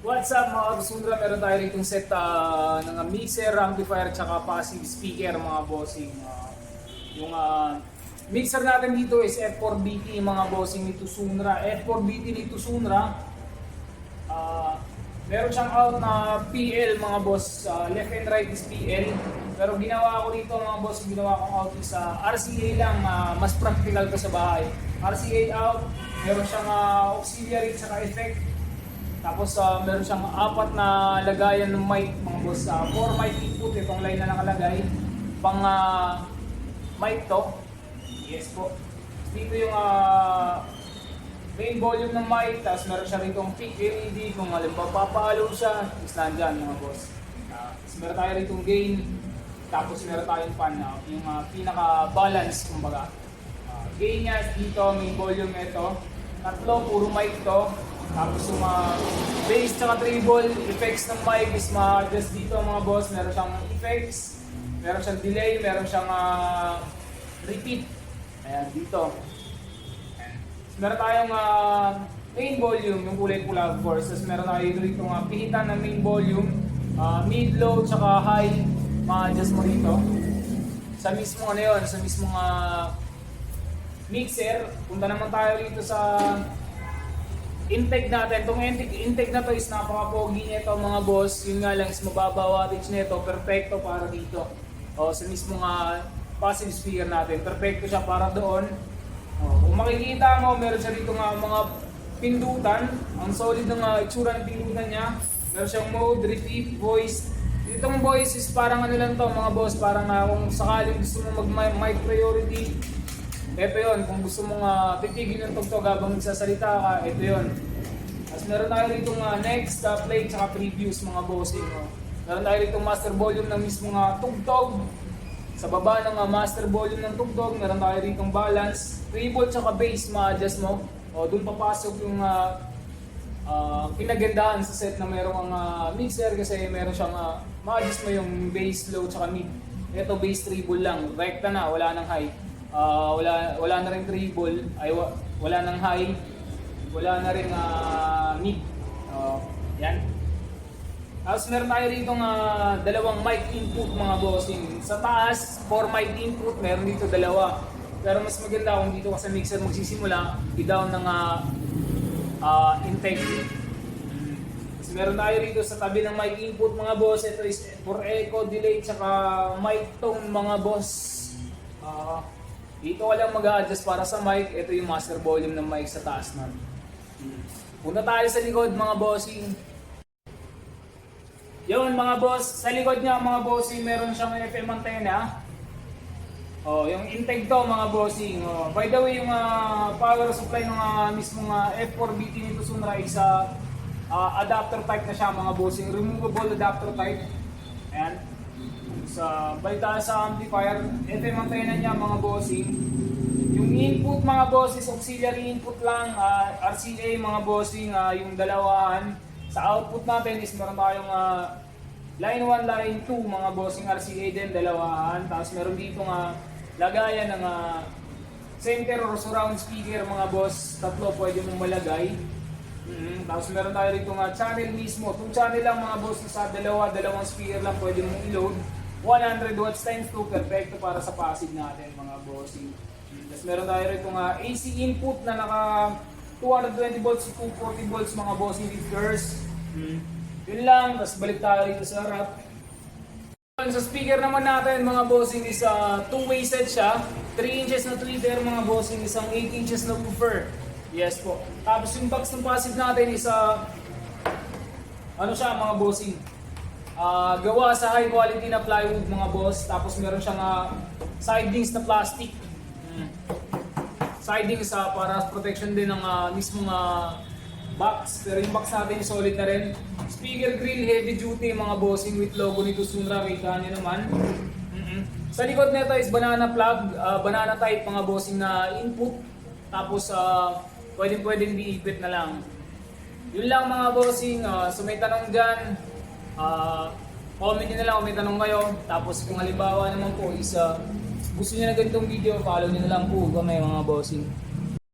What's up mga kasundra? Meron tayo rito set ah, ng mixer, amplifier, tsaka passive speaker mga bossing. Ah, yung ah, mixer natin dito is F4BT mga bossing ni Tusunra. F4BT ni Tusunra. Ah, meron siyang out na PL mga boss. Ah, left and right is PL. Pero ginawa ko dito mga boss, ginawa kong out is ah, RCA lang. ah, mas practical to sa bahay. RCA out. Meron siyang ah, auxiliary tsaka effect. Tapos uh, meron siyang apat na lagayan ng mic mga boss. Uh, four mic input itong line na nakalagay. Pang uh, mic to. Yes po. Dito yung uh, main volume ng mic. Tapos meron siya rito peak LED. Kung halimbawa papalo siya, is nandyan mga boss. Uh, tapos meron tayo rito gain. Tapos meron tayong pan na yung uh, pinaka-balance kumbaga. Uh, gain niya dito, main volume ito. Tatlo, puro mic to. Tapos yung mga bass tsaka treble, effects ng mic is ma-adjust dito mga boss. Meron siyang effects, meron siyang delay, meron siyang ah, repeat. Ayan, dito. Ayan. Meron tayong ah, main volume, yung kulay pula of course. Tapos meron tayo dito nga pihitan ng main volume, ah, mid, low, tsaka high. Ma-adjust mo dito. Sa mismo ano yun, sa mismo ah, mixer, punta naman tayo dito sa intake natin. Itong intake, intake na to is napaka-pogi nito mga boss. Yun nga lang is mababa wattage nito. Perfecto para dito. O sa mismo nga passive speaker natin. Perfecto siya para doon. O, kung makikita mo, meron siya dito nga mga pindutan. Ang solid ng uh, itsura ng pindutan niya. Meron siyang mode, repeat, voice. Itong voice is parang ano lang to mga boss. Parang uh, kung sakaling gusto mo mag-mic priority, ito yun, kung gusto mong uh, titigil yung tugtog habang nagsasalita ka, ito yun. Tapos meron tayo rito uh, next, uh, play, tsaka previews mga bossing. No? Meron tayo rito master volume ng mismo nga tugtog. Sa baba ng uh, master volume ng tugtog, meron tayo rito balance. Treble tsaka bass, ma-adjust mo. O, doon papasok yung uh, uh, pinagandahan sa set na merong uh, mixer kasi meron siyang uh, ma-adjust mo yung bass, low, tsaka mid. Ito bass treble lang, rekta na, wala nang high. Ah, wala wala na rin treble, ay wa- wala nang high, wala na rin ah, mid. Oh, yan. Tapos meron tayo rito ng dalawang mic input mga bossing. Sa taas, 4 mic input, meron dito dalawa. Pero mas maganda kung dito ka sa mixer magsisimula, i-down ng ah, ah, intake. Tapos meron tayo rito sa tabi ng mic input mga boss. Ito is for echo, delay, tsaka mic tone mga boss. Ah, dito ka lang mag-adjust para sa mic. Ito yung master volume ng mic sa taas nun. Punta tayo sa likod mga bossing. Yun mga boss, sa likod niya mga bossing, meron siyang FM antenna. Oh, yung intake to mga bossing. Oh, by the way, yung ah, power supply ng uh, mismong ah, F4BT nito Sunra is ah, ah, adapter type na siya mga bossing. Removable adapter type. Ayan. Sa balita sa amplifier, FM antenna niya mga bossing. Yung input mga boss auxiliary input lang, ah, RCA mga bossing, ah, yung dalawahan. Sa output natin is meron tayong ah, line 1, line 2 mga bossing RCA din, dalawahan. Tapos meron dito nga lagayan ng ah, center or surround speaker mga boss, tatlo pwede mong malagay. Mm, tapos meron tayo rito nga channel mismo. Itong channel lang mga boss sa dalawa, dalawang speaker lang pwede mong i-load. 100 watts times 2, perfecto para sa passive natin mga bossing. Tapos meron tayo rito nga AC input na naka 220 volts to 240 volts mga bossing lifters. Mm. Yun lang, tapos balik tayo rito sa harap. Sa speaker naman natin mga bossing is uh, two-way set siya. 3 inches na tweeter mga bossing, isang 8 inches na woofer. Yes po. Tapos yung box ng passive natin is uh, ano siya mga bossing. Ah, gawa sa high quality na plywood mga boss. Tapos meron siyang uh, sidings na plastic. Mm. Sidings sa para protection din ng uh, mismong ah, box. Pero yung box natin solid na rin. Speaker grill heavy duty mga bossing with logo nito Sunra. Kita nyo naman. Mm-mm. Sa likod nito is banana plug, ah, banana type mga bossing na input. Tapos uh, pwedeng pwedeng diipit na lang. Yun lang mga bossing. ah, so may tanong dyan. Ah, comment nyo na lang kung may tanong kayo. Tapos kung halimbawa naman po is ah, gusto nyo na ganitong video, follow nyo na lang po kami mga bossing.